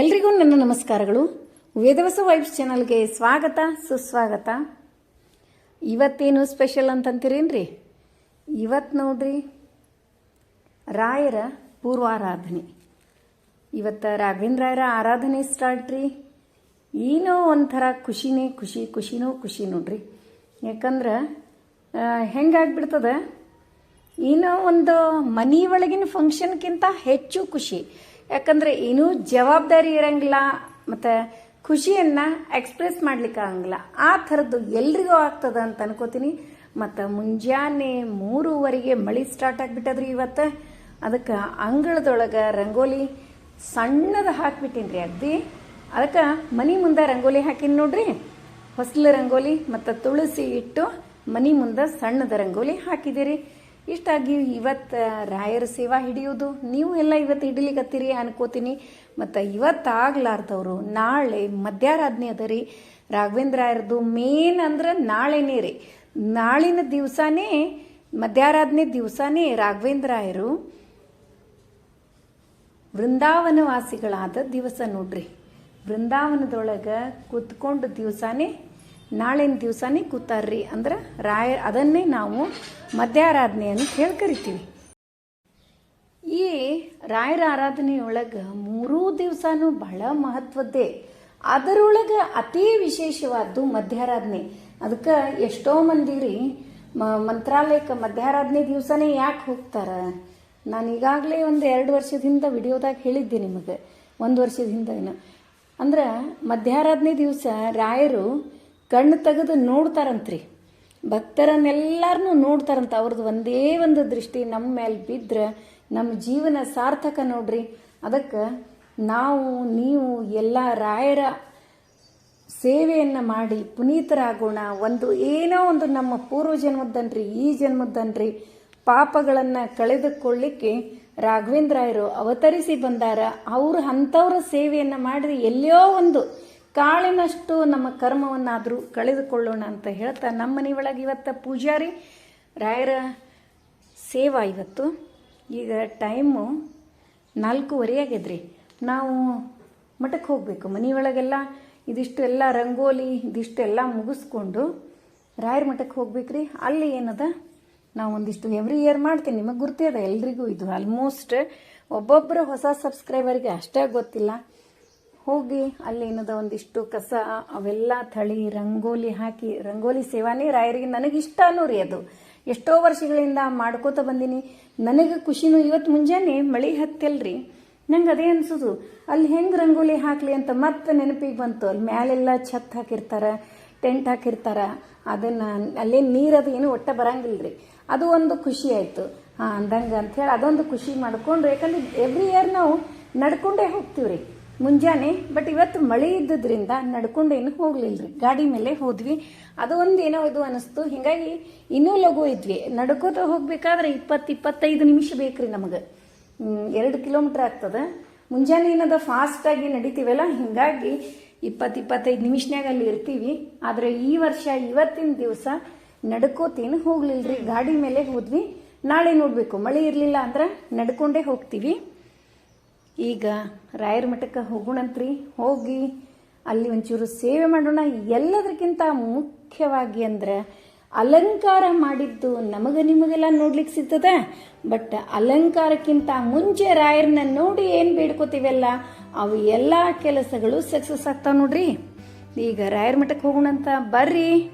ಎಲ್ರಿಗೂ ನನ್ನ ನಮಸ್ಕಾರಗಳು. ವೇದವಸ ವೈಬ್ಸ್ ಚಾನಲ್ಗೆ ಸ್ವಾಗತ, ಸುಸ್ವಾಗತ. ಇವತ್ತೇನು ಸ್ಪೆಷಲ್ ಅಂತಂತೀರೇನ್ರಿ? ಇವತ್ತು ನೋಡ್ರಿ, ರಾಯರ ಪೂರ್ವಾರಾಧನೆ. ಇವತ್ತು ರಾಘವೇಂದ್ರ ರಾಯರ ಆರಾಧನೆ ಸ್ಟಾರ್ಟ್ ರೀ. ಏನೋ ಒಂಥರ ಖುಷಿನೇ ಖುಷಿ, ಖುಷಿನೂ ಖುಷಿ ನೋಡ್ರಿ. ಯಾಕಂದ್ರೆ ಹೆಂಗಾಗ್ಬಿಡ್ತದೆ? ಏನೋ ಒಂದು ಮನಿ ಒಳಗಿನ ಫಂಕ್ಷನ್ಗಿಂತ ಹೆಚ್ಚು ಖುಷಿ. ಯಾಕಂದ್ರೆ ಏನೂ ಜವಾಬ್ದಾರಿ ಇರಂಗಿಲ್ಲ, ಮತ್ತು ಖುಷಿಯನ್ನು ಎಕ್ಸ್ಪ್ರೆಸ್ ಮಾಡ್ಲಿಕ್ಕೆ ಆಗಂಗಿಲ್ಲ. ಆ ಥರದ್ದು ಎಲ್ರಿಗೂ ಆಗ್ತದ ಅಂತ ಅನ್ಕೋತೀನಿ. ಮತ್ತು ಮುಂಜಾನೆ ಮೂರುವರೆಗೆ ಮಳಿ ಸ್ಟಾರ್ಟ್ ಆಗಿಬಿಟ್ಟದ್ರಿ ಇವತ್ತು? ಅದಕ್ಕೆ ಅಂಗಳದೊಳಗೆ ರಂಗೋಲಿ ಸಣ್ಣದ ಹಾಕ್ಬಿಟ್ಟಿನ್ರಿ ರೀ ಅಗ್ದಿ. ಅದಕ್ಕೆ ಮನೆ ಮುಂದೆ ರಂಗೋಲಿ ಹಾಕಿನಿ ನೋಡ್ರಿ. ಹೊಸಲು ರಂಗೋಲಿ, ಮತ್ತು ತುಳಸಿ ಇಟ್ಟು ಮನೆ ಮುಂದೆ ಸಣ್ಣದ ರಂಗೋಲಿ ಹಾಕಿದಿರಿ. ಇಷ್ಟಾಗಿ ಇವತ್ತು ರಾಯರ ಸೇವಾ ಹಿಡಿಯೋದು ನೀವು ಎಲ್ಲ ಇವತ್ತು ಹಿಡಿಲಿಕತ್ತೀರಿ ಅನ್ಕೋತೀನಿ. ಮತ್ತು ಇವತ್ತು ಆಗ್ಲಾರ್ದವ್ರು ನಾಳೆ ಮಧ್ಯಾರಾಧನೆ ಅದ ರೀ. ರಾಘವೇಂದ್ರ ರಾಯರದು ಮೇನ್ ಅಂದ್ರೆ ನಾಳೆನೇ ರೀ. ನಾಳಿನ ದಿವಸನೇ ಮಧ್ಯಾರಾಧನೆ ದಿವಸನೇ ರಾಘವೇಂದ್ರ ರಾಯರು ವೃಂದಾವನವಾಸಿಗಳಾದ ದಿವಸ ನೋಡ್ರಿ. ವೃಂದಾವನದೊಳಗೆ ಕೂತ್ಕೊಂಡು ದಿವಸನೇ ನಾಳಿನ ದಿವಸನೇ ಕೂತಾರ್ರಿ ಅಂದ್ರೆ ರಾಯ, ಅದನ್ನೇ ನಾವು ಮಧ್ಯಾರಾಧನೆ ಅಂತ ಹೇಳಿ ಕರಿತೀವಿ. ಈ ರಾಯರ ಆರಾಧನೆಯೊಳಗೆ ಮೂರೂ ದಿವಸನೂ ಬಹಳ ಮಹತ್ವದ್ದೇ. ಅದರೊಳಗೆ ಅತಿ ವಿಶೇಷವಾದ್ದು ಮಧ್ಯಾರಾಧನೆ. ಅದಕ್ಕೆ ಎಷ್ಟೋ ಮಂದಿ ರೀ, ಮ, ಮಂತ್ರಾಲಯಕ್ಕೆ ಮಧ್ಯಾರಾಧನೆ ದಿವಸನೇ ಯಾಕೆ ಹೋಗ್ತಾರೆ? ನಾನು ಈಗಾಗಲೇ ಒಂದು ಎರಡು ವರ್ಷದಿಂದ ವಿಡಿಯೋದಾಗ ಹೇಳಿದ್ದೆ ನಿಮಗೆ. ಒಂದು ವರ್ಷದಿಂದ ಏನು. ಅಂದ್ರೆ ಮಧ್ಯಾರಾಧನೆ ದಿವಸ ರಾಯರು ಕಣ್ಣು ತೆಗೆದು ನೋಡ್ತಾರಂತ್ರಿ. ಭಕ್ತರನ್ನೆಲ್ಲರನ್ನೂ ನೋಡ್ತಾರಂತ. ಅವ್ರದ್ದು ಒಂದೇ ಒಂದು ದೃಷ್ಟಿ ನಮ್ಮ ಮೇಲೆ ಬಿದ್ದರೆ ನಮ್ಮ ಜೀವನ ಸಾರ್ಥಕ ನೋಡ್ರಿ. ಅದಕ್ಕೆ ನಾವು, ನೀವು, ಎಲ್ಲ ರಾಯರ ಸೇವೆಯನ್ನು ಮಾಡಿ ಪುನೀತರಾಗೋಣ. ಒಂದು ಏನೋ ಒಂದು ನಮ್ಮ ಪೂರ್ವ ಜನ್ಮದ್ದನ್ರಿ ಈ ಜನ್ಮದ್ದನ್ರಿ. ಪಾಪಗಳನ್ನು ಕಳೆದುಕೊಳ್ಳಿಕ್ಕೆ ರಾಘವೇಂದ್ರಾಯರು ಅವತರಿಸಿ ಬಂದಾರ. ಅವರು ಅಂಥವ್ರ ಸೇವೆಯನ್ನು ಮಾಡಿದ್ರೆ ಎಲ್ಲೋ ಒಂದು ಕಾಳಿನಷ್ಟು ನಮ್ಮ ಕರ್ಮವನ್ನಾದರೂ ಕಳೆದುಕೊಳ್ಳೋಣ ಅಂತ ಹೇಳ್ತಾ ನಮ್ಮ ಮನೆ ಒಳಗೆ ಇವತ್ತು ಪೂಜಾರಿ ರಾಯರ ಸೇವಾ ಇವತ್ತು. ಈಗ ಟೈಮು ನಾಲ್ಕೂವರೆ ಆಗಿದ್ರಿ ನಾವು ಮಠಕ್ಕೆ ಹೋಗಬೇಕು. ಮನೆಯೊಳಗೆಲ್ಲ ಇದಿಷ್ಟು ಎಲ್ಲ ರಂಗೋಲಿ, ಇದಿಷ್ಟು ಎಲ್ಲ ಮುಗಿಸ್ಕೊಂಡು ರಾಯರ ಮಠಕ್ಕೆ ಹೋಗ್ಬೇಕ್ರಿ. ಅಲ್ಲಿ ಏನದ? ನಾವು ಒಂದಿಷ್ಟು ಎವ್ರಿ ಇಯರ್ ಮಾಡ್ತೀನಿ. ನಿಮಗೆ ಗುರ್ತೇ ಅದ ಎಲ್ರಿಗೂ ಇದು. ಆಲ್ಮೋಸ್ಟ್ ಒಬ್ಬೊಬ್ಬರು ಹೊಸ ಸಬ್ಸ್ಕ್ರೈಬರ್ಗೆ ಅಷ್ಟೇ ಗೊತ್ತಿಲ್ಲ. ಹೋಗಿ ಅಲ್ಲಿ ಏನದ ಒಂದಿಷ್ಟು ಕಸ, ಅವೆಲ್ಲ ತಳಿ ರಂಗೋಲಿ ಹಾಕಿ, ರಂಗೋಲಿ ಸೇವಾನೇ ರಾಯರಿಗೆ ನನಗೆ ಇಷ್ಟನೂ ರೀ ಅದು. ಎಷ್ಟೋ ವರ್ಷಗಳಿಂದ ಮಾಡ್ಕೋತ ಬಂದೀನಿ. ನನಗೆ ಖುಷಿನೂ ಇವತ್ತು ಮುಂಜಾನೆ ಮಳೆ ಹತ್ತಲ್ರಿ. ನಂಗೆ ಅದೇ ಅನ್ಸೋದು, ಅಲ್ಲಿ ಹೆಂಗೆ ರಂಗೋಲಿ ಹಾಕ್ಲಿ ಅಂತ ಮತ್ತೆ ನೆನಪಿಗೆ ಬಂತು. ಅಲ್ಲಿ ಮ್ಯಾಲೆಲ್ಲ ಛತ್ ಹಾಕಿರ್ತಾರೆ, ಟೆಂಟ್ ಹಾಕಿರ್ತಾರ. ಅದನ್ನ ಅಲ್ಲೇ ಅದು ಏನು ಒಟ್ಟ ಬರಂಗಿಲ್ಲರಿ ಅದು ಒಂದು ಖುಷಿ ಆಯ್ತು. ಹಾಂ, ಅಂದಂಗೆ ಅಂಥೇಳಿ ಅದೊಂದು ಖುಷಿ ಮಾಡ್ಕೊಂಡು ಯಾಕಂದ್ರೆ ಎವ್ರಿ ಇಯರ್ ನಾವು ನಡ್ಕೊಂಡೇ ಹೋಗ್ತೀವ್ರಿ. ಮುಂಜಾನೆ ಬಟ್ ಇವತ್ತು ಮಳೆ ಇದ್ದದ್ರಿಂದ ನಡ್ಕೊಂಡೇನು ರೀ ಗಾಡಿ ಮೇಲೆ ಹೋದ್ವಿ. ಅದು ಒಂದು ಏನೋ ಇದು ಅನಿಸ್ತು. ಹಿಂಗಾಗಿ ಇನ್ನೂ ಲಘು ಇದ್ವಿ. ನಡ್ಕೋತ ಹೋಗ್ಬೇಕಾದ್ರೆ ಇಪ್ಪತ್ತು ಇಪ್ಪತ್ತೈದು ನಿಮಿಷ ಬೇಕ್ರಿ ನಮಗೆ. ಎರಡು ಕಿಲೋಮೀಟ್ರ್ ಆಗ್ತದೆ. ಮುಂಜಾನೆ ಏನದ ಫಾಸ್ಟಾಗಿ ನಡಿತೀವಲ್ಲ, ಹಿಂಗಾಗಿ ಇಪ್ಪತ್ತು ಇಪ್ಪತ್ತೈದು ನಿಮಿಷನಾಗ ಅಲ್ಲಿ ಇರ್ತೀವಿ. ಆದರೆ ಈ ವರ್ಷ, ಇವತ್ತಿನ ದಿವಸ ನಡ್ಕೋತೇನು ರೀ ಗಾಡಿ ಮೇಲೆ ಹೋದ್ವಿ. ನಾಳೆ ನೋಡಬೇಕು. ಮಳೆ ಇರಲಿಲ್ಲ ಅಂದ್ರೆ ನಡ್ಕೊಂಡೇ ಹೋಗ್ತೀವಿ. ಈಗ ರಾಯರ ಮಠಕ್ಕೆ ಹೋಗೋಣಂತ್ರಿ. ಹೋಗಿ ಅಲ್ಲಿ ಒಂಚೂರು ಸೇವೆ ಮಾಡೋಣ. ಎಲ್ಲದಕ್ಕಿಂತ ಮುಖ್ಯವಾಗಿ ಅಂದ್ರೆ ಅಲಂಕಾರ ಮಾಡಿದ್ದು ನಮಗೆ ನಿಮಗೆಲ್ಲ ನೋಡ್ಲಿಕ್ಕೆ ಸಿಗ್ತದೆ? ಬಟ್ ಅಲಂಕಾರಕ್ಕಿಂತ ಮುಂಚೆ ರಾಯರನ್ನ ನೋಡಿ ಏನು ಬೇಡ್ಕೋತೀವಲ್ಲ, ಅವು ಎಲ್ಲ ಕೆಲಸಗಳು ಸಕ್ಸಸ್ ಆಗ್ತಾವ ನೋಡ್ರಿ. ಈಗ ರಾಯರ ಮಠಕ್ಕೆ ಹೋಗೋಣಂತ ಬರ್ರಿ.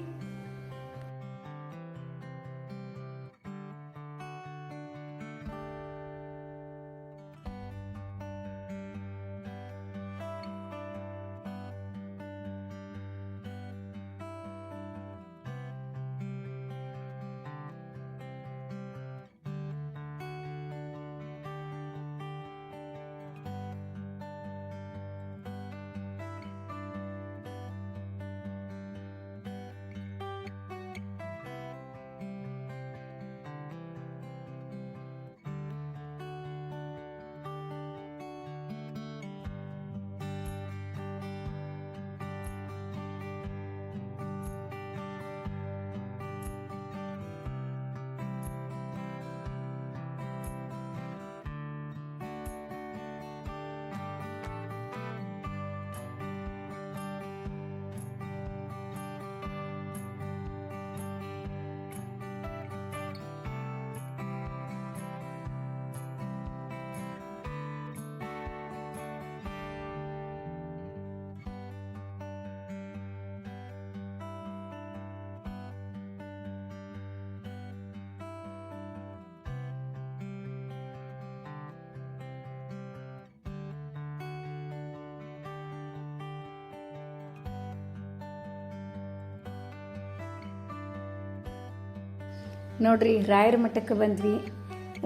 ನೋಡ್ರಿ, ರಾಯರ ಮಠಕ್ಕೆ ಬಂದ್ವಿ.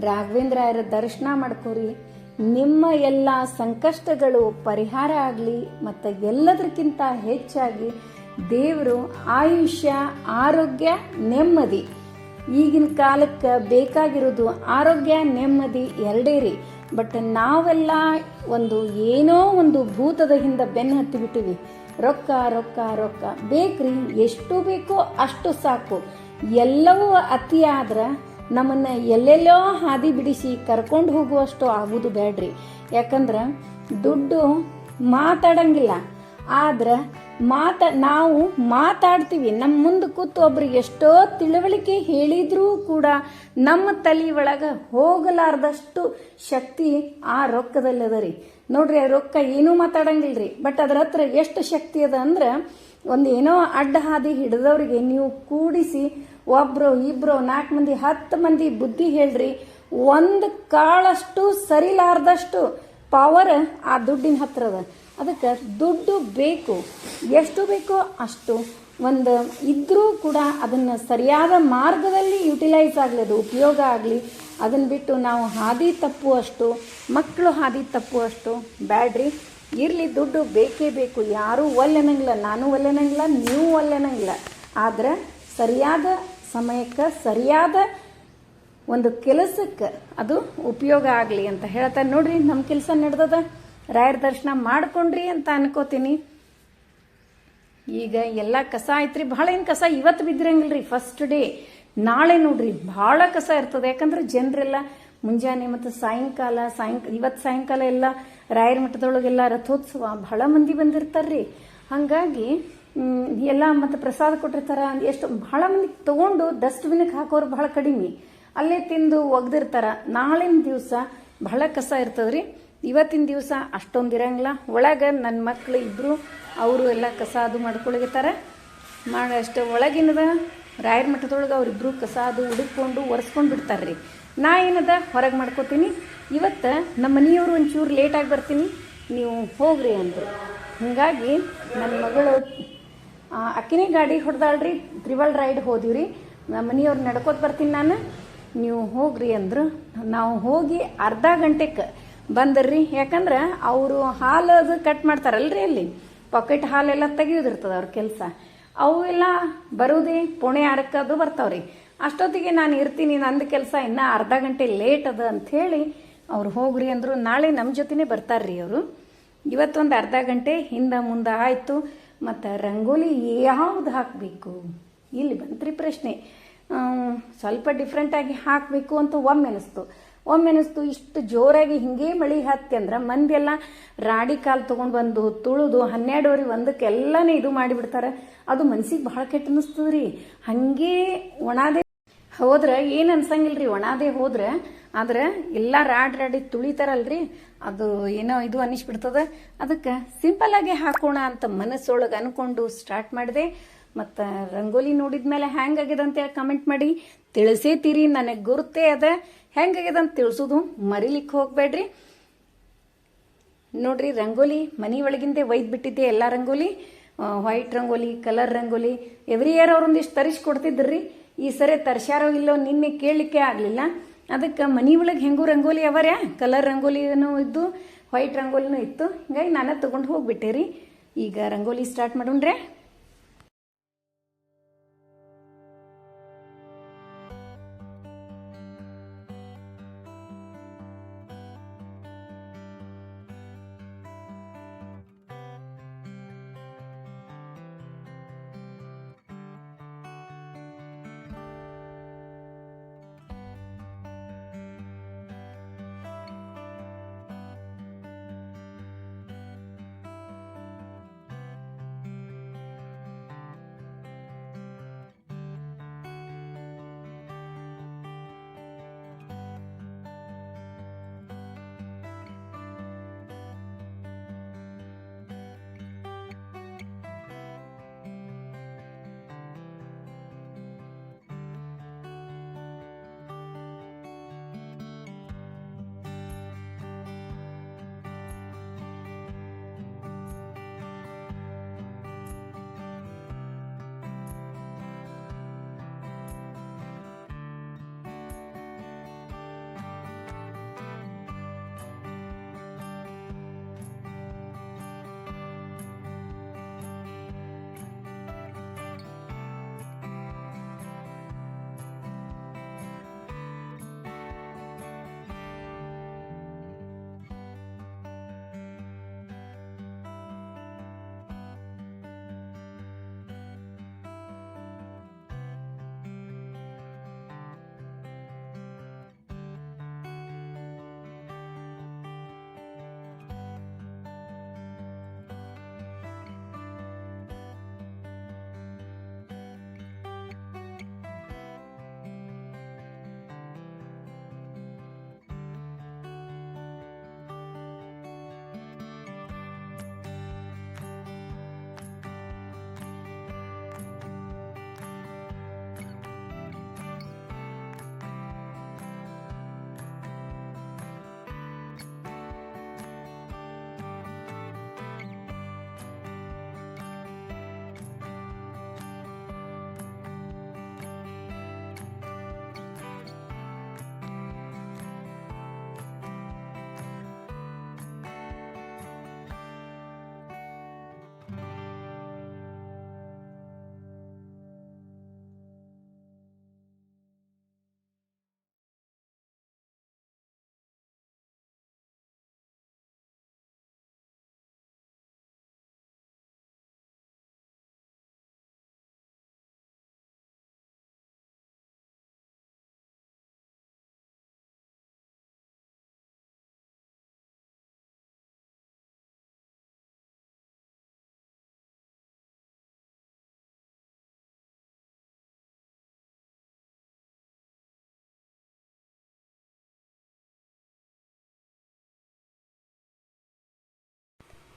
ರಾಘವೇಂದ್ರ ರಾಯರ ದರ್ಶನ ಮಾಡ್ಕೋರಿ. ನಿಮ್ಮ ಎಲ್ಲ ಸಂಕಷ್ಟಗಳು ಪರಿಹಾರ ಆಗಲಿ, ಮತ್ತು ಎಲ್ಲದಕ್ಕಿಂತ ಹೆಚ್ಚಾಗಿ ದೇವರು ಆಯುಷ್ಯ, ಆರೋಗ್ಯ, ನೆಮ್ಮದಿ. ಈಗಿನ ಕಾಲಕ್ಕೆ ಬೇಕಾಗಿರೋದು ಆರೋಗ್ಯ, ನೆಮ್ಮದಿ ಎರಡೇ ರೀ. ಬಟ್ ನಾವೆಲ್ಲ ಒಂದು ಏನೋ ಒಂದು ಭೂತದ ಹಿಂದೆ ಬೆನ್ನು ಹತ್ತಿಬಿಟ್ಟಿವಿ ರೊಕ್ಕ ರೊಕ್ಕ ರೊಕ್ಕ. ಬೇಕ್ರಿ, ಎಷ್ಟು ಬೇಕೋ ಅಷ್ಟು ಸಾಕು. ಎಲ್ಲವೂ ಅತಿ ಆದ್ರೆ ನಮ್ಮನ್ನ ಎಲ್ಲೆಲ್ಲೋ ಹಾದಿ ಬಿಡಿಸಿ ಕರ್ಕೊಂಡು ಹೋಗುವಷ್ಟು ಆಗುವುದು ಬೇಡ್ರಿ ಯಾಕಂದ್ರೆ ದುಡ್ಡು ಮಾತಾಡಂಗಿಲ್ಲ. ಆದ್ರೆ ಮಾತ, ನಾವು ಮಾತಾಡ್ತೀವಿ. ನಮ್ಮ ಮುಂದೆ ಕೂತು ಒಬ್ರಿಗೆ ಎಷ್ಟೋ ತಿಳುವಳಿಕೆ ಹೇಳಿದ್ರೂ ಕೂಡ ನಮ್ಮ ತಲೆ ಒಳಗೆ ಹೋಗಲಾರ್ದಷ್ಟು ಶಕ್ತಿ ಆ ರೊಕ್ಕದಲ್ಲಿ ಅದ ರೀ ನೋಡ್ರಿ, ಆ ರೊಕ್ಕ ಏನೂ ಮಾತಾಡಂಗಿಲ್ರಿ. ಬಟ್ ಅದ್ರ ಹತ್ರ ಎಷ್ಟು ಶಕ್ತಿ ಅದ ಅಂದ್ರೆ ಒಂದು ಏನೋ ಅಡ್ಡ ಹಾದಿ ಹಿಡಿದವ್ರಿಗೆ ನೀವು ಕೂಡಿಸಿ ಒಬ್ರು, ಇಬ್ರು, ನಾಲ್ಕು ಮಂದಿ, ಹತ್ತು ಮಂದಿ ಬುದ್ಧಿ ಹೇಳ್ರಿ, ಒಂದು ಕಾಳಷ್ಟು ಸರಿಲಾರ್ದಷ್ಟು ಪವರ್ ಆ ದುಡ್ಡಿನ ಹತ್ರ ಅದ. ಅದಕ್ಕೆ ದುಡ್ಡು ಬೇಕು. ಎಷ್ಟು ಬೇಕೋ ಅಷ್ಟು. ಒಂದು ಇದ್ರೂ ಕೂಡ ಅದನ್ನು ಸರಿಯಾದ ಮಾರ್ಗದಲ್ಲಿ ಯುಟಿಲೈಸ್ ಆಗಲಿ, ಅದು ಉಪಯೋಗ ಆಗಲಿ ಅದನ್ನು ಬಿಟ್ಟು ನಾವು ಹಾದಿ ತಪ್ಪುವಷ್ಟು ಮಕ್ಕಳು ಹಾದಿ ತಪ್ಪುವಷ್ಟು ಬ್ಯಾಡ್ರಿ. ಇರಲಿ, ದುಡ್ಡು ಬೇಕೇ ಬೇಕು. ಯಾರೂ ಒಲ್ಲೆನಂಗಿಲ್ಲ, ನಾನು ಒಲ್ಲೆನಂಗಿಲ್ಲ, ನೀವು ಒಲ್ಲೆನಂಗಿಲ್ಲ. ಆದ್ರೆ ಸರಿಯಾದ ಸಮಯಕ್ಕೆ ಸರಿಯಾದ ಒಂದು ಕೆಲಸಕ್ಕೆ ಅದು ಉಪಯೋಗ ಆಗಲಿ ಅಂತ ಹೇಳ್ತಾರೆ ನೋಡ್ರಿ ನಮ್ಮ ಕೆಲಸ ನಡೆದದ? ರಾಯರ ದರ್ಶನ ಮಾಡ್ಕೊಂಡ್ರಿ ಅಂತ ಅನ್ಕೋತೀನಿ. ಈಗ ಎಲ್ಲ ಕಸ ಐತ್ರಿ. ಭಾಳ ಏನು ಕಸ ಇವತ್ತು ಬಿದ್ದಿರಂಗಿಲ್ರಿ ಫಸ್ಟ್ ಡೇ ನಾಳೆ ನೋಡ್ರಿ, ಭಾಳ ಕಸ ಇರ್ತದೆ. ಯಾಕಂದ್ರೆ ಜನರೆಲ್ಲ ಮುಂಜಾನೆ ಮತ್ತು ಸಾಯಂಕಾಲ, ಸಾಯಂಕ, ಇವತ್ತು ಸಾಯಂಕಾಲ ಎಲ್ಲ ರಾಯರ ಮಠದೊಳಗೆಲ್ಲ ರಥೋತ್ಸವ ಬಹಳ ಮಂದಿ ಬಂದಿರ್ತಾರ್ರಿ. ಹಾಗಾಗಿ ಎಲ್ಲ ಮತ್ತು ಪ್ರಸಾದ ಕೊಟ್ಟಿರ್ತಾರ. ಎಷ್ಟು ಬಹಳ ಮಂದಿ ತಗೊಂಡು ಡಸ್ಟ್ಬಿನ್ಗೆ ಹಾಕೋರು ಬಹಳ ಕಡಿಮೆ. ಅಲ್ಲೇ ತಿಂದು ಒಗ್ದಿರ್ತಾರ. ನಾಳಿನ ದಿವಸ ಬಹಳ ಕಸ ಇರ್ತದ್ರಿ. ಇವತ್ತಿನ ದಿವಸ ಅಷ್ಟೊಂದು ಇರಂಗಿಲ್ಲ. ಒಳಗೆ ನನ್ನ ಮಕ್ಕಳು ಇಬ್ಬರು ಅವರು ಎಲ್ಲ ಕಸ ಅದು ಮಾಡ್ಕೊಳಗಿತಾರೆ ಮಾಡಿ ಅಷ್ಟು ಒಳಗಿನದ ರಾಯರ ಮಠದೊಳಗೆ ಅವರಿಬ್ಬರು ಕಸ ಅದು ಹುಡುಕೊಂಡು ಒರೆಸ್ಕೊಂಡು ಬಿಡ್ತಾರ್ರಿ. ನಾ ಏನದ ಹೊರಗೆ ಮಾಡ್ಕೋತೀನಿ. ಇವತ್ತು ನಮ್ಮ ಮನೆಯವರು ಒಂಚೂರು ಲೇಟಾಗಿ ಬರ್ತೀನಿ. ನೀವು ಹೋಗ್ರಿ ಅಂದರು. ಹಾಗಾಗಿ ನನ್ನ ಮಗಳು ಅಕ್ಕಿನೇ ಗಾಡಿ ಹೊಡೆದಾಳ್ರಿ, ತ್ರಿವಲ್ ರೈಡ್ ಹೋದಿವ್ರಿ. ನಮ್ಮ ಮನೆಯವ್ರು ನಡ್ಕೋತ ಬರ್ತೀನಿ ನಾನು. ನೀವು ಹೋಗ್ರಿ ಅಂದ್ರು. ನಾವು ಹೋಗಿ ಅರ್ಧ ಗಂಟೆಗೆ ಬಂದ್ರಿ ಯಾಕಂದ್ರೆ ಅವರು ಹಾಲು ಅದು ಕಟ್ ಮಾಡ್ತಾರಲ್ರಿ ಅಲ್ಲಿ. ಪಾಕೆಟ್ ಹಾಲೆಲ್ಲ ತೆಗೆಯೋದಿರ್ತದ ಅವ್ರ ಕೆಲಸ. ಅವು ಎಲ್ಲ ಬರೋದೇ ಪುಣೆ ಆರಕ್ಕದು ಬರ್ತಾವ್ರಿ. ಅಷ್ಟೊತ್ತಿಗೆ ನಾನು ಇರ್ತೀನಿ, ನಂದು ಕೆಲಸ ಇನ್ನೂ ಅರ್ಧ ಗಂಟೆ ಲೇಟ್ ಅದ ಅಂಥೇಳಿ ಅವ್ರು ಹೋಗ್ರಿ ಅಂದರು. ನಾಳೆ ನಮ್ಮ ಜೊತೆನೇ ಬರ್ತಾರ್ರಿ ಅವರು. ಇವತ್ತೊಂದು ಅರ್ಧ ಗಂಟೆ ಹಿಂದೆ ಮುಂದೆ ಆಯಿತು. ಮತ್ತು ರಂಗೋಲಿ ಯಾವ್ದು ಹಾಕಬೇಕು? ಇಲ್ಲಿ ಬಂತ್ರಿ ಪ್ರಶ್ನೆ. ಸ್ವಲ್ಪ ಡಿಫ್ರೆಂಟಾಗಿ ಹಾಕಬೇಕು ಅಂತ ಒಮ್ಮೆ ಅನಿಸ್ತು. ಒಮ್ಮೆ ಅನಿಸ್ತು, ಇಷ್ಟು ಜೋರಾಗಿ ಹಿಂಗೆ ಮಳಿ ಹತ್ತಿ ಅಂದ್ರೆ ಮಂದಿಯೆಲ್ಲ ರಾಡಿ ಕಾಲು ತೊಗೊಂಡು ಬಂದು ತುಳಿದು ಹನ್ನೆರಡುವರೆ ಒಂದಕ್ಕೆ ಎಲ್ಲನೇ ಇದು ಮಾಡಿಬಿಡ್ತಾರೆ. ಅದು ಮನ್ಸಿಗೆ ಭಾಳ ಕೆಟ್ಟ ಅನಿಸ್ತದ್ರಿ. ಹಂಗೆ ಒಣಾದೆ ಹೋದ್ರೆ ಏನು ಅನ್ಸಂಗಿಲ್ರಿ, ಒಣಾದೆ ಹೋದ್ರೆ ಆದ್ರೆ ಎಲ್ಲ ರಾಡ್ ರಾಡಿ ತುಳಿತಾರಲ್ರಿ? ಅದು ಏನೋ ಇದು ಅನಿಸ್ಬಿಡ್ತದ ಅದಕ್ಕೆ ಸಿಂಪಲ್ ಆಗಿ ಹಾಕೋಣ ಅಂತ ಮನಸ್ಸೊಳಗೆ ಅನ್ಕೊಂಡು ಸ್ಟಾರ್ಟ್ ಮಾಡಿದೆ. ಮತ್ತು ರಂಗೋಲಿ ನೋಡಿದ್ಮೇಲೆ ಆಗಿದೆ ಅಂತೇಳಿ ಕಮೆಂಟ್ ಮಾಡಿ. ತಿಳಿಸೇತೀರಿ, ನನಗೆ ಗುರುತೇ ಅದ. ಆಗಿದೆ ಅಂತ ತಿಳಿಸೋದು ಮರಿಲಿಕ್ಕೆ ಹೋಗ್ಬೇಡ್ರಿ. ನೋಡ್ರಿ, ರಂಗೋಲಿ ಮನಿ ಒಳಗಿಂದೆ ಒಯ್ದು ಬಿಟ್ಟಿದ್ದೆ ಎಲ್ಲ rangoli. White rangoli colour rangoli. Every year ಅವ್ರೊಂದಿಷ್ಟು ತರಿಸ್ಕೊಡ್ತಿದ್ರಿ ಈ ಸರಿ ತರ್ಸ್ಯಾರೋ ಇಲ್ಲೋ ನಿನ್ನೆ ಕೇಳಲಿಕ್ಕೆ ಆಗಲಿಲ್ಲ. ಅದಕ್ಕೆ ಮನೆ ಒಳಗೆ ಹೆಂಗೂ ರಂಗೋಲಿ ಅವರ್ಯಾ ಕಲರ್ ರಂಗೋಲಿನೂ ಇದ್ದು ವೈಟ್ ರಂಗೋಲಿನೂ ಇತ್ತು. ಹಿಂಗಾಗಿ ನಾನೇ ತೊಗೊಂಡು ಹೋಗಿಬಿಟ್ಟೆ ರೀ. ಈಗ ರಂಗೋಲಿ ಸ್ಟಾರ್ಟ್ ಮಾಡೋಣ್ರೆ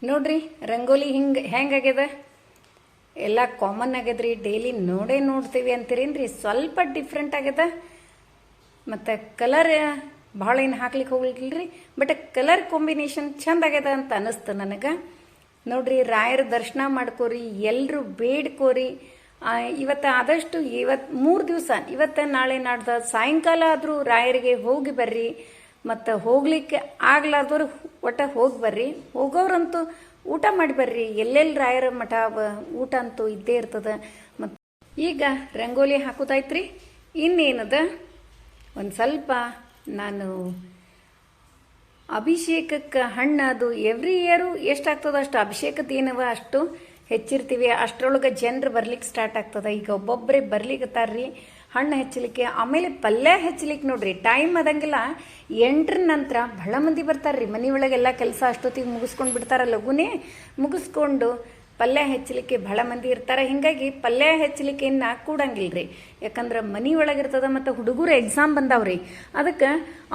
ನೋಡ್ರಿ, ರಂಗೋಲಿ ಹಿಂಗೆ ಹೆಂಗಾಗ್ಯದ? ಎಲ್ಲ ಕಾಮನ್ ಆಗ್ಯದ್ರಿ ಡೈಲಿ ನೋಡೇ ನೋಡ್ತೀವಿ ಅಂತೀರೇನ್ರಿ? ಸ್ವಲ್ಪ ಡಿಫ್ರೆಂಟ್ ಆಗ್ಯದ. ಮತ್ತು ಕಲರ್ ಭಾಳ ಏನು ಹಾಕ್ಲಿಕ್ಕೆ ರೀ ಬಟ್ ಕಲರ್ ಕಾಂಬಿನೇಷನ್ ಚಂದ ಆಗ್ಯದ ಅಂತ ಅನಿಸ್ತು ನನಗೆ. ನೋಡ್ರಿ, ರಾಯರ ದರ್ಶನ ಮಾಡ್ಕೋರಿ ಎಲ್ಲರೂ ಬೇಡ್ಕೋರಿ ಇವತ್ತು ಆದಷ್ಟು ಇವತ್ತು ಮೂರು ದಿವಸ, ಇವತ್ತು ನಾಳೆ ನಾಡ್ದ ಸಾಯಂಕಾಲ ಆದರೂ ರಾಯರಿಗೆ ಹೋಗಿ ಬರ್ರಿ. ಮತ್ತು ಹೋಗ್ಲಿಕ್ಕೆ ಆಗ್ಲಾರ್ದವ್ರು ಒಟ್ಟ ಹೋಗಿ ಬರ್ರಿ. ಹೋಗೋರಂತೂ ಊಟ ಮಾಡಿ ಬರ್ರಿ. ಎಲ್ಲೆಲ್ಲಿ ರಾಯರ ಮಠ ಊಟ ಅಂತೂ ಇದ್ದೇ ಇರ್ತದೆ. ಮತ್ತು ಈಗ ರಂಗೋಲಿ ಹಾಕೋದಾಯ್ತ್ರಿ. ಇನ್ನೇನದ? ಒಂದು ಸ್ವಲ್ಪ ನಾನು ಅಭಿಷೇಕಕ್ಕೆ ಹಣ್ಣು ಅದು ಎವ್ರಿ ಇಯರು ಎಷ್ಟಾಗ್ತದೋ ಅಷ್ಟು ಅಭಿಷೇಕದ ಏನವ ಅಷ್ಟು ಹೆಚ್ಚಿರ್ತೀವಿ. ಅಷ್ಟರೊಳಗೆ ಜನರು ಬರ್ಲಿಕ್ಕೆ ಸ್ಟಾರ್ಟ್ ಆಗ್ತದೆ. ಈಗ ಒಬ್ಬೊಬ್ಬರೇ ಬರ್ಲಿಕ್ಕತ್ತಾರ್ರಿ ಹಣ್ಣು ಹೆಚ್ಚಲಿಕ್ಕೆ, ಆಮೇಲೆ ಪಲ್ಯ ಹೆಚ್ಚಲಿಕ್ಕೆ ನೋಡ್ರಿ ಟೈಮ್ ಅದಂಗಿಲ್ಲ ಎಂಟ್ರ ನಂತರ ಬಹಳ ಮಂದಿ ಬರ್ತಾರ್ರಿ. ಮನೆ ಒಳಗೆಲ್ಲ ಕೆಲಸ ಅಷ್ಟೊತ್ತಿಗೆ ಮುಗಿಸ್ಕೊಂಡು ಬಿಡ್ತಾರ ಲಘುನೇ. ಮುಗಿಸ್ಕೊಂಡು ಪಲ್ಯ ಹೆಚ್ಚಲಿಕ್ಕೆ ಬಹಳ ಮಂದಿ ಇರ್ತಾರೆ. ಹಿಂಗಾಗಿ ಪಲ್ಯ ಹೆಚ್ಚಲಿಕ್ಕೆ ಕೂಡಂಗಿಲ್ಲ ರೀ ಯಾಕಂದ್ರೆ ಮನಿ ಒಳಗಿರ್ತದೆ ಮತ್ತು ಹುಡುಗರು ಎಕ್ಸಾಮ್ ಬಂದಾವ್ರಿ. ಅದಕ್ಕೆ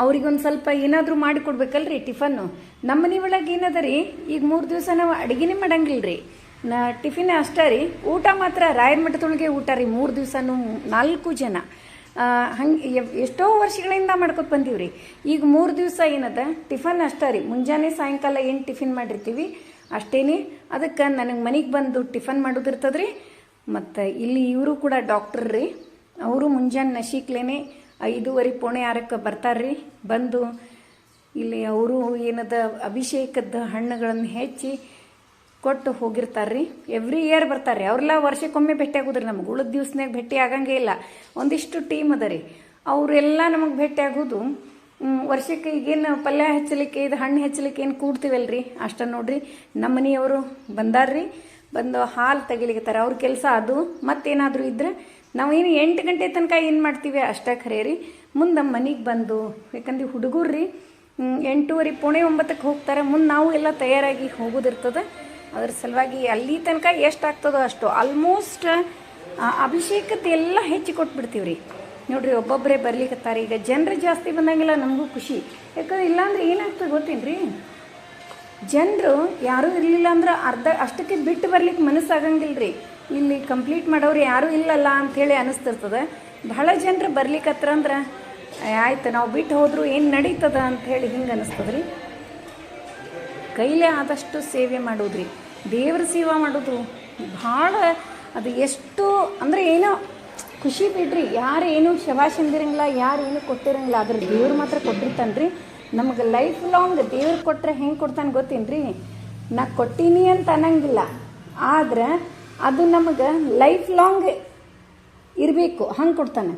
ಅವ್ರಿಗೊಂದು ಸ್ವಲ್ಪ ಏನಾದರೂ ಮಾಡಿ ಕೊಡ್ಬೇಕಲ್ರಿ ಟಿಫನ್ನು. ನಮ್ಮ ಮನೆ ಒಳಗೆ ಏನದ ರೀ? ಈಗ ಮೂರು ದಿವಸ ನಾವು ಅಡುಗೆನೇ ಮಾಡಂಗಿಲ್ರಿ. ನಾ ಟಿಫಿನ್ ಅಷ್ಟೇ ರೀ. ಊಟ ಮಾತ್ರ ರಾಯರ ಮಠದೊಳಗೆ ಊಟ ರೀ, ಮೂರು ದಿವಸನೂ ನಾಲ್ಕು ಜನ. ಹಂಗೆ ಎಷ್ಟೋ ವರ್ಷಗಳಿಂದ ಮಾಡ್ಕೊತ ಬಂದೀವ್ರಿ ಈಗ ಮೂರು ದಿವಸ ಏನದ, ಟಿಫನ್ ಅಷ್ಟೇ ರೀ. ಮುಂಜಾನೆ ಸಾಯಂಕಾಲ ಏನು ಟಿಫಿನ್ ಮಾಡಿರ್ತೀವಿ, ಅಷ್ಟೇನೆ. ಅದಕ್ಕೆ ನನಗೆ ಮನೆಗೆ ಬಂದು ಟಿಫನ್ ಮಾಡೋದಿರ್ತದ್ರಿ ಮತ್ತು ಇಲ್ಲಿ ಇವರು ಕೂಡ ಡಾಕ್ಟರ್ ರೀ. ಅವರು ಮುಂಜಾನೆ ನಶೀಕ್ಲೇನೆ ಐದೂವರೆ, ಪೋಣೆ ಆರಕ್ಕೆ ಬರ್ತಾರ್ರಿ ಬಂದು ಇಲ್ಲಿ ಅವರು ಏನದ ಅಭಿಷೇಕದ ಹಣ್ಣುಗಳನ್ನು ಹೆಚ್ಚಿ ಕೊಟ್ಟು ಹೋಗಿರ್ತಾರ್ರಿ. ಎವ್ರಿ ಇಯರ್ ಬರ್ತಾರೆ ಅವ್ರೆಲ್ಲ ವರ್ಷಕ್ಕೊಮ್ಮೆ ಭೇಟಿ ಆಗೋದ್ರಿ ನಮ್ಗೆ. ಉಳಿದ ದಿವ್ಸನಾಗ ಭೇಟಿ ಆಗಂಗೇ ಇಲ್ಲ. ಒಂದಿಷ್ಟು ಟೀಮ್ ಅದ ರೀ. ಅವರೆಲ್ಲ ನಮಗೆ ಭೇಟಿ ಆಗೋದು. ವರ್ಷಕ್ಕೆ ಈಗೇನು ಪಲ್ಯ ಹಚ್ಚಲಿಕ್ಕೆ, ಇದು ಹಣ್ಣು ಹಚ್ಚಲಿಕ್ಕೆ ಏನು ರೀ ಅಷ್ಟ ನೋಡ್ರಿ. ನಮ್ಮ ಮನೆಯವರು ಬಂದಾರ್ರಿ. ಬಂದು ಹಾಲು ತೆಗಿಲಿಕತ್ತಾರ. ಅವ್ರ ಕೆಲಸ ಅದು. ಮತ್ತೇನಾದರೂ ಇದ್ರೆ ನಾವು ಏನು ಎಂಟು ಗಂಟೆ ತನಕ ಏನು ಮಾಡ್ತೀವಿ ಅಷ್ಟೇ ಖರೆ ರೀ ಮುಂದೆ ಮನೆಗೆ ಬಂದು, ಯಾಕಂದ್ರೆ ಹುಡುಗರು ರೀ ಎಂಟೂವರೆ, ಪುಣೆ ಒಂಬತ್ತಕ್ಕೆ ಹೋಗ್ತಾರೆ. ಮುಂದೆ ನಾವು ಎಲ್ಲ ತಯಾರಾಗಿ ಹೋಗೋದಿರ್ತದೆ. ಅದ್ರ ಸಲುವಾಗಿ ಅಲ್ಲಿ ತನಕ ಎಷ್ಟು ಆಗ್ತದೋ ಅಷ್ಟು. ಆಲ್ಮೋಸ್ಟ್ ಅಭಿಷೇಕದ ಎಲ್ಲ ಹೆಚ್ಚಿ ಕೊಟ್ಬಿಡ್ತೀವಿ ರೀ ನೋಡಿರಿ ಒಬ್ಬೊಬ್ಬರೇ ಬರ್ಲಿಕ್ಕತ್ತಾರೆ ಈಗ ಜನರು ಜಾಸ್ತಿ ಬಂದಂಗಿಲ್ಲ ನಮಗೂ ಖುಷಿ. ಯಾಕಂದ್ರೆ ಇಲ್ಲಾಂದ್ರೆ ಏನಾಗ್ತದೆ ಗೊತ್ತೇನ್ರಿ? ಜನರು ಯಾರೂ ಇರಲಿಲ್ಲ ಅಂದ್ರೆ ಅರ್ಧ, ಅಷ್ಟಕ್ಕೆ ಬಿಟ್ಟು ಬರ್ಲಿಕ್ಕೆ ಮನಸ್ಸಾಗಂಗಿಲ್ಲ ರೀ ಇಲ್ಲಿ ಕಂಪ್ಲೀಟ್ ಮಾಡೋರು ಯಾರೂ ಇಲ್ಲಲ್ಲ ಅಂಥೇಳಿ ಅನಿಸ್ತಿರ್ತದೆ. ಬಹಳ ಜನರು ಬರ್ಲಿಕ್ಕತ್ರ ಅಂದ್ರೆ ಆಯ್ತು, ನಾವು ಬಿಟ್ಟು ಹೋದರೂ ಏನು ನಡೀತದ ಹೇಳಿ ಹಿಂಗೆ ಅನಿಸ್ತದ್ರಿ. ಕೈಲೇ ಆದಷ್ಟು ಸೇವೆ ಮಾಡೋದ್ರಿ. ದೇವ್ರ ಸೇವಾ ಮಾಡೋದು. ಭಾಳ ಅದು ಎಷ್ಟು, ಅಂದರೆ ಏನೋ ಖುಷಿ ಬಿಡ್ರಿ. ಯಾರು ಏನು ಶಬಾಷ್ ಅಂದಿರಂಗಿಲ್ಲ ಯಾರು ಏನು ಕೊಟ್ಟಿರಂಗಿಲ್ಲ, ಆದ್ರೆ ದೇವ್ರು ಮಾತ್ರ ಕೊಟ್ಟಿರ್ತಾನ್ರಿ. ನಮಗೆ ಲೈಫ್ ಲಾಂಗ್ ದೇವ್ರು ಕೊಟ್ಟರೆ ಹೆಂಗೆ ಕೊಡ್ತಾನೆ ಗೊತ್ತೇನ್ರಿ? ನಾ ಕೊಟ್ಟೀನಿ ಅಂತ ಅನ್ನಂಗಿಲ್ಲ. ಆದ್ರೆ ಅದು ನಮಗೆ ಲೈಫ್ ಲಾಂಗ್ ಇರಬೇಕು, ಹಂಗೆ ಕೊಡ್ತಾನೆ.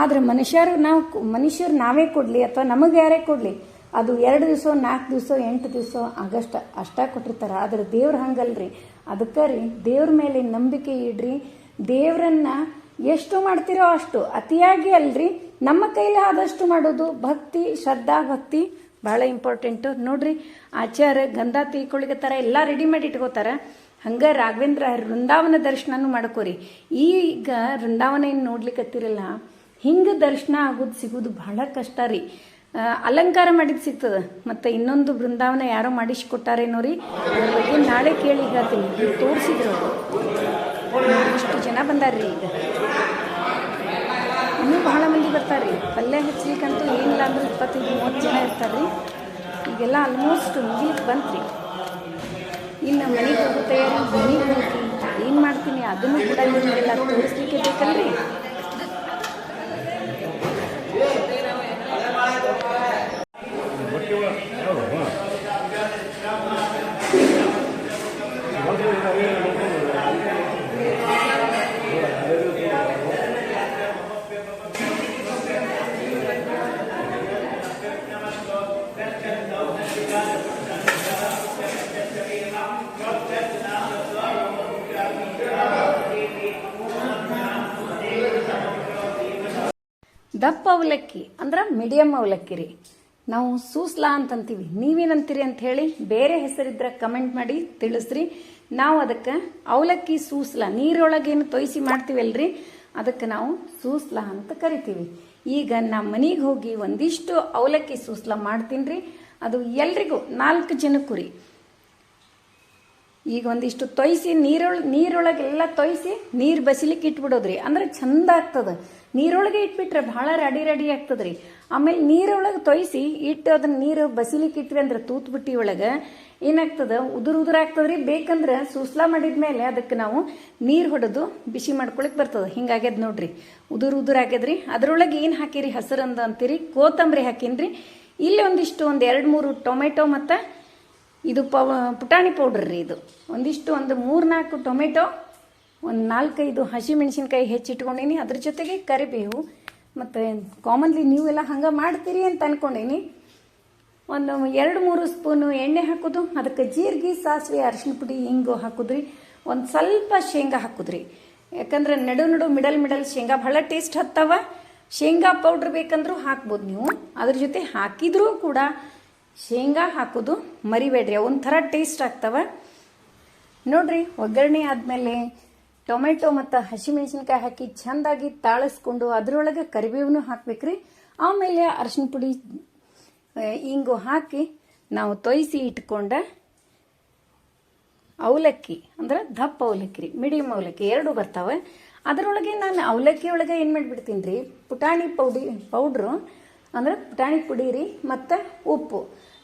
ಆದ್ರೆ ಮನುಷ್ಯರು ನಾವು, ಮನುಷ್ಯರು ನಾವೇ ಕೊಡಲಿ ಅಥವಾ ನಮಗೆ ಯಾರೇ ಕೊಡಲಿ? ಅದು ಎರಡು ದಿವಸ, ನಾಲ್ಕು ದಿವಸ, ಎಂಟು ದಿವಸ ಆಗಸ್ಟ್ ಅಷ್ಟ ಕೊಟ್ಟಿರ್ತಾರೆ. ಆದ್ರೆ ದೇವ್ರು ಹಂಗಲ್ರಿ. ಅದಕ್ಕೆ ರೀ, ದೇವ್ರ ಮೇಲೆ ನಂಬಿಕೆ ಇಡ್ರಿ. ದೇವರನ್ನ ಎಷ್ಟು ಮಾಡ್ತಿರೋ ಅಷ್ಟು ಅತಿಯಾಗಿ ಅಲ್ರಿ. ನಮ್ಮ ಕೈಲಿ ಆದಷ್ಟು ಮಾಡೋದು. ಭಕ್ತಿ, ಶ್ರದ್ಧಾ, ಭಕ್ತಿ ಬಹಳ ಇಂಪಾರ್ಟೆಂಟು ನೋಡ್ರಿ ಆಚಾರ ಗಂಧ ತೀಕೊಳಿಗತ್ತಾರ ಎಲ್ಲ ರೆಡಿ ಮಾಡಿ ಇಟ್ಕೋತಾರ. ಹಂಗ ರಾಘವೇಂದ್ರ ವೃಂದಾವನ ದರ್ಶನನೂ ಮಾಡ್ಕೋರಿ. ಈಗ ವೃಂದಾವನ ಏನು ನೋಡ್ಲಿಕ್ಕತ್ತಿರಲ್ಲ ಹಿಂಗೆ ದರ್ಶನ ಆಗೋದು ಸಿಗೋದು ಬಹಳ ಕಷ್ಟ ರೀ. ಅಲಂಕಾರ ಮಾಡಿದ್ ಸಿಗ್ತದ. ಮತ್ತೆ ಇನ್ನೊಂದು ಬೃಂದಾವನ ಯಾರೋ ಮಾಡಿಸಿಕೊಟ್ಟಾರೇನೋ ರೀ ಅದ್ರ ಬಗ್ಗೆ ನಾಳೆ ಕೇಳಿ ಹೇಳ್ತೀನಿ. ನೀವು ತೋರಿಸಿದ್ರು ಇಷ್ಟು ಜನ ಬಂದಾರ್ರಿ ಈಗ. ಇನ್ನೂ ಬಹಳ ಮಂದಿ ಬರ್ತಾರೆ ಪಲ್ಯ ಹೆಚ್ಚಲಿಕ್ಕಂತೂ ಏನಿಲ್ಲ ಅಂದ್ರೆ ಇಪ್ಪತ್ತೈದು, ಮೂವತ್ತು ಜನ ಇರ್ತಾರೆ ಈಗೆಲ್ಲ ಆಲ್ಮೋಸ್ಟ್ ಮುಗಿಲಿಕ್ಕೆ ಬಂತ್ರಿ. ಇನ್ನು ಮನೆಗೆ ಹೋಗೋ ತಯಾರಿ ಮನೆಗೆ ಏನು ಮಾಡ್ತೀನಿ ಅದನ್ನು ಕೂಡ ನಿಮಗೆಲ್ಲ ತೋರಿಸ್ಲಿಕ್ಕೆ ಬೇಕಲ್ರಿ? ದಪ್ಪ ಅವಲಕ್ಕಿ ಅಂದ್ರೆ ಮೀಡಿಯಂ ಅವಲಕ್ಕಿ ರೀ. ನಾವು ಸೂಸ್ಲಾ ಅಂತಂತೀವಿ. ನೀವೇನಂತೀರಿ ಅಂತ ಹೇಳಿ ಬೇರೆ ಹೆಸರಿದ್ರೆ ಕಮೆಂಟ್ ಮಾಡಿ ತಿಳಿಸ್ರಿ. ನಾವು ಅದಕ್ಕೆ ಅವಲಕ್ಕಿ ಸೂಸ್ಲಾ, ನೀರೊಳಗೇನು ತೊಯ್ಸಿ ಮಾಡ್ತೀವಲ್ರಿ? ಅದಕ್ಕೆ ನಾವು ಸೂಸ್ಲಾ ಅಂತ ಕರಿತೀವಿ. ಈಗ ನಮ್ಮ ಮನೆಗೆ ಹೋಗಿ ಒಂದಿಷ್ಟು ಅವಲಕ್ಕಿ ಸೂಸ್ಲಾ ಮಾಡ್ತೀನಿ ಅದು ಎಲ್ರಿಗೂ ನಾಲ್ಕು ಜನಕ್ಕೂ ರೀ. ಈಗ ಒಂದಿಷ್ಟು ತೊಯ್ಸಿ ನೀರೊಳ ನೀರೊಳಗೆಲ್ಲ ತೊಯ್ಸಿ ನೀರು ಬಸಿಲಿಕ್ಕೆ ಇಟ್ಬಿಡೋದ್ರಿ. ಅಂದ್ರೆ ಚಂದ ಆಗ್ತದ. ನೀರೊಳಗೆ ಇಟ್ಬಿಟ್ರೆ ಭಾಳ ರೆಡಿ ರೆಡಿ ಆಗ್ತದ್ರಿ. ಆಮೇಲೆ ನೀರೊಳಗೆ ತೊಯ್ಸಿ ಇಟ್ಟು ಅದನ್ನ ನೀರು ಬಸಿಲಿಕ್ಕೆ ಇಟ್ವಿ ಅಂದ್ರೆ ತೂತ್ ಬಿಟ್ಟಿ ಒಳಗೆ ಏನಾಗ್ತದ? ಉದುರು ಆಗ್ತದ್ರಿ. ಬೇಕಂದ್ರೆ ಸೂಸ್ಲಾ ಮಾಡಿದ್ಮೇಲೆ ಅದಕ್ಕೆ ನಾವು ನೀರು ಹೊಡೆದು ಬಿಸಿ ಮಾಡ್ಕೊಳಕ್ ಬರ್ತದ. ಹಿಂಗಾಗ್ಯದ ನೋಡ್ರಿ. ಉದುರು ಉದುರು ಆಗ್ಯದ್ರಿ. ಅದ್ರೊಳಗೆ ಏನು ಹಾಕಿರಿ ಹಸರಂದ ಅಂತೀರಿ? ಕೋತಂಬರಿ ಹಾಕಿನ್ರಿ. ಇಲ್ಲಿ ಒಂದಿಷ್ಟು ಒಂದು ಎರಡು ಮೂರು ಟೊಮೆಟೊ ಮತ್ತು ಇದು ಪುಟಾಣಿ ಪೌಡ್ರ್ ರೀ ಇದು. ಒಂದಿಷ್ಟು ಒಂದು ಮೂರು ನಾಲ್ಕು ಟೊಮೆಟೊ ಒಂದು ನಾಲ್ಕೈದು ಹಸಿಮೆಣಸಿನ್ಕಾಯಿ ಹೆಚ್ಚಿಟ್ಕೊಂಡೀನಿ. ಅದ್ರ ಜೊತೆಗೆ ಕರಿಬೇವು. ಮತ್ತು ಕಾಮನ್ಲಿ ನೀವೆಲ್ಲ ಹಂಗೆ ಮಾಡ್ತೀರಿ ಅಂತ ಅನ್ಕೊಂಡೀನಿ. ಒಂದು ಎರಡು ಮೂರು ಸ್ಪೂನು ಎಣ್ಣೆ ಹಾಕೋದು. ಅದಕ್ಕೆ ಜೀರಿಗೆ, ಸಾಸಿವೆ ಅರಿಶಿನ ಪುಡಿ ಹಿಂಗು ಹಾಕಿದ್ರಿ. ಒಂದು ಸ್ವಲ್ಪ ಶೇಂಗಾ ಹಾಕಿದ್ರಿ. ಯಾಕಂದ್ರೆ ನಡು ನಡು ಮಿಡಲ್ ಮಿಡಲ್ ಶೇಂಗಾ ಭಾಳ ಟೇಸ್ಟ್ ಹತ್ತವ. ಶೇಂಗಾ ಪೌಡ್ರ್ ಬೇಕಂದ್ರೂ ಹಾಕ್ಬೋದು ನೀವು. ಅದ್ರ ಜೊತೆ ಹಾಕಿದ್ರೂ ಕೂಡ ಶೇಂಗಾ ಹಾಕೋದು ಮರಿಬೇಡ್ರಿ. ಒಂಥರ ಟೇಸ್ಟ್ ಆಗ್ತವ. ನೋಡ್ರಿ, ಒಗ್ಗರಣೆ ಆದಮೇಲೆ ಟೊಮೆಟೊ ಮತ್ತು ಹಸಿಮೆಣಸಿನ್ಕಾಯಿ ಹಾಕಿ ಚೆಂದಾಗಿ ತಾಳಿಸ್ಕೊಂಡು ಅದರೊಳಗೆ ಕರಿಬೇವನು ಹಾಕ್ಬೇಕ್ರಿ. ಆಮೇಲೆ ಅರಶಿನ ಪುಡಿ ಇಂಗು ಹಾಕಿ ನಾವು ತೊಯಿಸಿ ಇಟ್ಕೊಂಡ ಅವಲಕ್ಕಿ, ಅಂದ್ರೆ ದಪ್ಪ ಅವಲಕ್ಕಿ ರೀ ಮೀಡಿಯಮ್ ಅವಲಕ್ಕಿ, ಎರಡು ಬರ್ತಾವೆ. ಅದರೊಳಗೆ ನಾನು ಅವಲಕ್ಕಿ ಒಳಗೆ ಏನು ಮಾಡಿಬಿಡ್ತೀನಿ ರೀ, ಪುಟಾಣಿ ಪೌಡಿ, ಪೌಡ್ರು, ಅಂದ್ರೆ ಪುಟಾಣಿ ಪುಡಿ ರೀ, ಮತ್ತು ಉಪ್ಪು.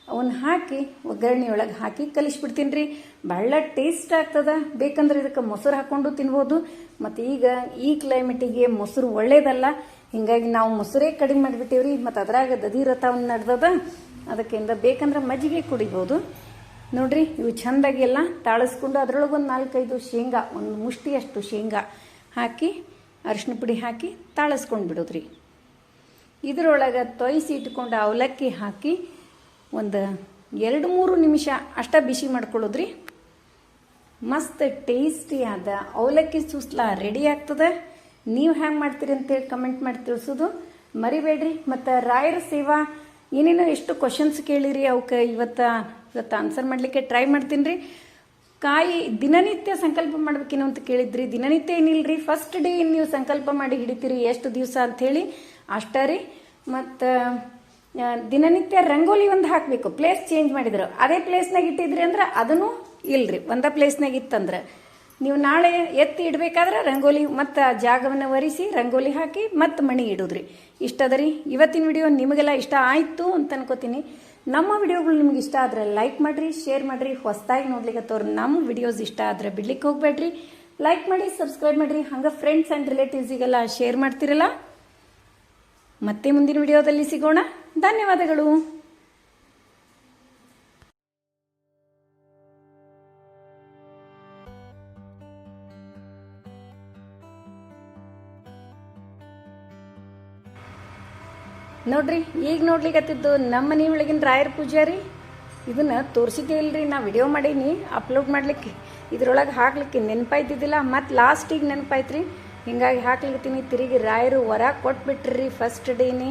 ಅವನ್ನ ಹಾಕಿ ಒಗ್ಗರಣೆ ಒಳಗೆ ಹಾಕಿ ಕಲಿಸ್ಬಿಡ್ತೀನಿ ರೀ ಭಾಳ ಟೇಸ್ಟ್ ಆಗ್ತದ. ಬೇಕಂದ್ರೆ ಇದಕ್ಕೆ ಮೊಸರು ಹಾಕ್ಕೊಂಡು ತಿನ್ಬೋದು. ಮತ್ತು ಈಗ ಈ ಕ್ಲೈಮೇಟಿಗೆ ಮೊಸರು ಒಳ್ಳೇದಲ್ಲ. ಹಿಂಗಾಗಿ ನಾವು ಮೊಸರೇ ಕಡಿಮೆ ಮಾಡಿಬಿಟ್ಟೇವ್ರಿ. ಮತ್ತು ಅದ್ರಾಗ ದದಿ ರಥವನ್ನು ನಡೆದದ. ಅದಕ್ಕಿಂತ ಬೇಕಂದ್ರೆ ಮಜ್ಜಿಗೆ ಕುಡಿಬೋದು. ನೋಡ್ರಿ, ಇವು ಚೆಂದಾಗಿ ಎಲ್ಲ ತಾಳಿಸ್ಕೊಂಡು ಅದರೊಳಗೆ ಒಂದು ನಾಲ್ಕೈದು ಶೇಂಗಾ, ಒಂದು ಮುಷ್ಟಿಯಷ್ಟು ಶೇಂಗಾ ಹಾಕಿ ಅರಿಶಿನ ಪುಡಿ ಹಾಕಿ ತಾಳಿಸ್ಕೊಂಡು ಬಿಡೋದ್ರಿ ಇದರೊಳಗೆ ತೊಯ್ಸಿ ಇಟ್ಕೊಂಡು ಅವಲಕ್ಕಿ ಹಾಕಿ ಒಂದು ಎರಡು ಮೂರು ನಿಮಿಷ ಅಷ್ಟ ಬಿಸಿ ಮಾಡ್ಕೊಳ್ಳೋದ್ರಿ. ಮಸ್ತ್ ಟೇಸ್ಟಿ ಆದ ಅವಲಕ್ಕಿ ಸೂಸ್ಲಾ ರೆಡಿ ಆಗ್ತದೆ. ನೀವು ಹ್ಯಾಂಗೆ ಮಾಡ್ತೀರಿ ಅಂತೇಳಿ ಕಮೆಂಟ್ ಮಾಡಿ ತಿಳಿಸೋದು. ಮರಿಬೇಡ್ರಿ, ಮತ್ತು ರಾಯರ ಸೇವಾ, ಏನೇನೋ ಎಷ್ಟು ಕ್ವಶನ್ಸ್ ಕೇಳಿರಿ ಅವಕ್ಕೆ, ಇವತ್ತು ಇವತ್ತು ಆನ್ಸರ್ ಮಾಡಲಿಕ್ಕೆ ಟ್ರೈ ಮಾಡ್ತೀನಿ ರೀ ಕಾಯಿ ದಿನನಿತ್ಯ ಸಂಕಲ್ಪ ಮಾಡ್ಬೇಕೇನೋ ಅಂತ ಕೇಳಿದ್ರಿ. ದಿನನಿತ್ಯ ಏನಿಲ್ರಿ ಫಸ್ಟ್ ಡೇ ನೀವು ಸಂಕಲ್ಪ ಮಾಡಿ ಹಿಡಿತೀರಿ, ಎಷ್ಟು ದಿವಸ ಅಂಥೇಳಿ ಅಷ್ಟೇ ರೀ. ಮತ್ತು ದಿನನಿತ್ಯ ರಂಗೋಲಿ ಒಂದು ಹಾಕಬೇಕು. ಪ್ಲೇಸ್ ಚೇಂಜ್ ಮಾಡಿದ್ರು. ಅದೇ ಪ್ಲೇಸ್ನಾಗ ಇಟ್ಟಿದ್ರಿ ಅಂದ್ರೆ ಅದನ್ನು ಇಲ್ರಿ. ಒಂದ ಪ್ಲೇಸ್ನಾಗ ಇತ್ತಂದ್ರೆ. ನೀವು ನಾಳೆ ಎತ್ತಿ ಇಡಬೇಕಾದ್ರೆ ರಂಗೋಲಿ ಮತ್ತು ಜಾಗವನ್ನು ಒರೆಸಿ ರಂಗೋಲಿ ಹಾಕಿ ಮತ್ತು ಮಣಿ ಇಡೋದ್ರಿ. ಇಷ್ಟದರಿ ಇವತ್ತಿನ ವಿಡಿಯೋ ನಿಮಗೆಲ್ಲ ಇಷ್ಟ ಆಯಿತು ಅಂತ ಅನ್ಕೋತೀನಿ. ನಮ್ಮ ವಿಡಿಯೋಗಳು ನಿಮ್ಗೆ ಇಷ್ಟ ಆದರೆ ಲೈಕ್ ಮಾಡಿರಿ ಶೇರ್ ಮಾಡಿರಿ, ಹೊಸದಾಗಿ ನೋಡ್ಲಿಕ್ಕೆ ನಮ್ಮ ವಿಡಿಯೋಸ್ ಇಷ್ಟ ಆದರೆ ಬಿಡ್ಲಿಕ್ಕೆ ಹೋಗ್ಬೇಡ್ರಿ. ಲೈಕ್ ಮಾಡಿ ಸಬ್ಸ್ಕ್ರೈಬ್ ಮಾಡಿರಿ. ಹಂಗೆ ಫ್ರೆಂಡ್ಸ್ ಆ್ಯಂಡ್ ರಿಲೇಟಿವ್ಸಿಗೆಲ್ಲ ಶೇರ್ ಮಾಡ್ತಿರಲ್ಲ. ಮತ್ತೆ ಮುಂದಿನ ವಿಡಿಯೋದಲ್ಲಿ ಸಿಗೋಣ. ಧನ್ಯವಾದಗಳು. ನೋಡ್ರಿ, ಈಗ ನೋಡ್ಲಿಕತ್ತಿದ್ದು ನಮ್ಮ ಮನೆ ಒಳಗಿನ ರಾಯರ ಪೂಜಾರಿ ಇದನ್ನ ತೋರಿಸಿದ್ದೇ ಇಲ್ರಿ, ನಾ ವಿಡಿಯೋ ಮಾಡೀನಿ ಅಪ್ಲೋಡ್ ಮಾಡ್ಲಿಕ್ಕೆ. ಇದ್ರೊಳಗೆ ಹಾಕ್ಲಿಕ್ಕೆ ನೆನಪಾಯ್ತಿದ್ದಿಲ್ಲ ಮತ್ತು ಲಾಸ್ಟಿಗೆ ನೆನಪಾಯ್ತ್ರಿ. ಹಿಂಗಾಗಿ ಹಾಕ್ಲಿಕ್ತೀನಿ ತಿರುಗಿ ರಾಯರು ವರ ಕೊಟ್ಬಿಟ್ರಿ ಫಸ್ಟ್ ಡೇನಿ